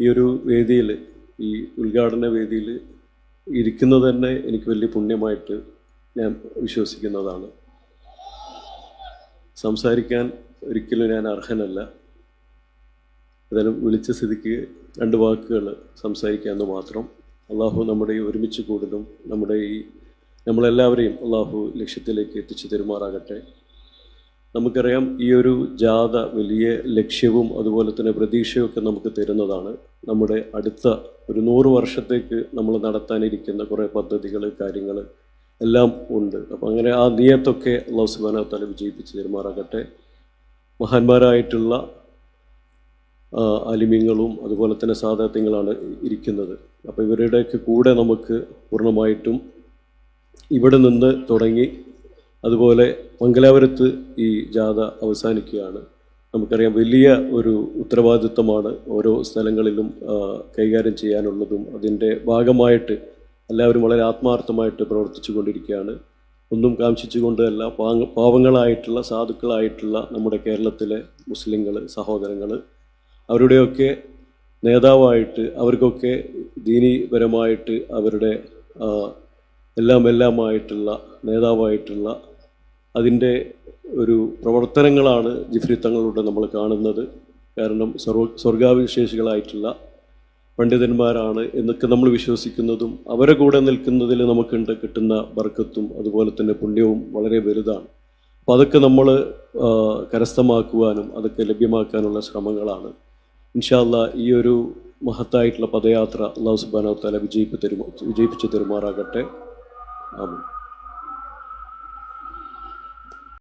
ഈ ഒരു വേദിയിൽ ഈ ഉദ്ഘാടന വേദിയിൽ ഇരിക്കുന്നത് തന്നെ എനിക്ക് വലിയ പുണ്യമായിട്ട് ഞാൻ വിശ്വസിക്കുന്നതാണ്. സംസാരിക്കാൻ ഒരിക്കലും ഞാൻ അർഹനല്ല. ഏതായാലും വിളിച്ച സ്ഥിതിക്ക് രണ്ട് വാക്കുകൾ സംസാരിക്കാമെന്ന് മാത്രം. അള്ളാഹു നമ്മുടെ ഈ ഒരുമിച്ച് കൂടുതലും നമ്മുടെ ഈ നമ്മളെല്ലാവരെയും അള്ളാഹു ലക്ഷ്യത്തിലേക്ക് എത്തിച്ചു തരുമാറാകട്ടെ. നമുക്കറിയാം ഈ ഒരു ജാഥ വലിയ ലക്ഷ്യവും അതുപോലെ തന്നെ പ്രതീക്ഷയൊക്കെ നമുക്ക് തരുന്നതാണ്. നമ്മുടെ അടുത്ത ഒരു നൂറ് വർഷത്തേക്ക് നമ്മൾ നടത്താനിരിക്കുന്ന കുറേ പദ്ധതികൾ കാര്യങ്ങൾ എല്ലാം ഉണ്ട്. അപ്പം അങ്ങനെ ആ നിയത്തൊക്കെ അള്ളാഹു സുബാന തല വിജയിപ്പിച്ച് തീരുമാറാകട്ടെ. മഹാന്മാരായിട്ടുള്ള അലിമ്യങ്ങളും അതുപോലെ തന്നെ സാധാത്യങ്ങളാണ് ഇരിക്കുന്നത്. അപ്പോൾ ഇവരുടെയൊക്കെ കൂടെ നമുക്ക് പൂർണമായിട്ടും ഇവിടെ നിന്ന് തുടങ്ങി അതുപോലെ മംഗലാപുരത്ത് ഈ ജാഥ അവസാനിക്കുകയാണ്. നമുക്കറിയാം വലിയ ഒരു ഉത്തരവാദിത്വമാണ് ഓരോ സ്ഥലങ്ങളിലും കൈകാര്യം ചെയ്യാനുള്ളതും അതിന്റെ ഭാഗമായിട്ട് എല്ലാവരും വളരെ ആത്മാർത്ഥമായിട്ട് പ്രവർത്തിച്ചു കൊണ്ടിരിക്കുകയാണ്. ഒന്നും കാംക്ഷിച്ചുകൊണ്ടല്ല പാങ്ങ പാവങ്ങളായിട്ടുള്ള സാധുക്കളായിട്ടുള്ള നമ്മുടെ കേരളത്തിലെ മുസ്ലിങ്ങൾ സഹോദരങ്ങൾ അവരുടെയൊക്കെ നേതാവായിട്ട് അവർക്കൊക്കെ ദീനീപരമായിട്ട് അവരുടെ എല്ലാം എല്ലാമായിട്ടുള്ള നേതാവായിട്ടുള്ള അതിന്റെ ഒരു പ്രവർത്തനങ്ങളാണ് ജിഫ്രി തങ്ങളിലൂടെ നമ്മൾ കാണുന്നത്. കാരണം സർവ സ്വർഗാവിശേഷികളായിട്ടുള്ള പണ്ഡിതന്മാരാണ് എന്നൊക്കെ നമ്മൾ വിശ്വസിക്കുന്നതും അവരെ കൂടെ നിൽക്കുന്നതിൽ നമുക്കുണ്ട് കിട്ടുന്ന ബർക്കത്തും അതുപോലെ തന്നെ പുണ്യവും വളരെ വലുതാണ്. അപ്പോൾ അതൊക്കെ നമ്മൾ കരസ്ഥമാക്കുവാനും അതൊക്കെ ലഭ്യമാക്കാനുള്ള ശ്രമങ്ങളാണ്. ഇൻഷാല്ല ഈ ഒരു മഹത്തായിട്ടുള്ള പദയാത്ര അള്ളാഹു സുബാനോ തല വിജയിപ്പ് തരുമോ വിജയിപ്പിച്ച് തരുമാറാകട്ടെ. ആമീൻ.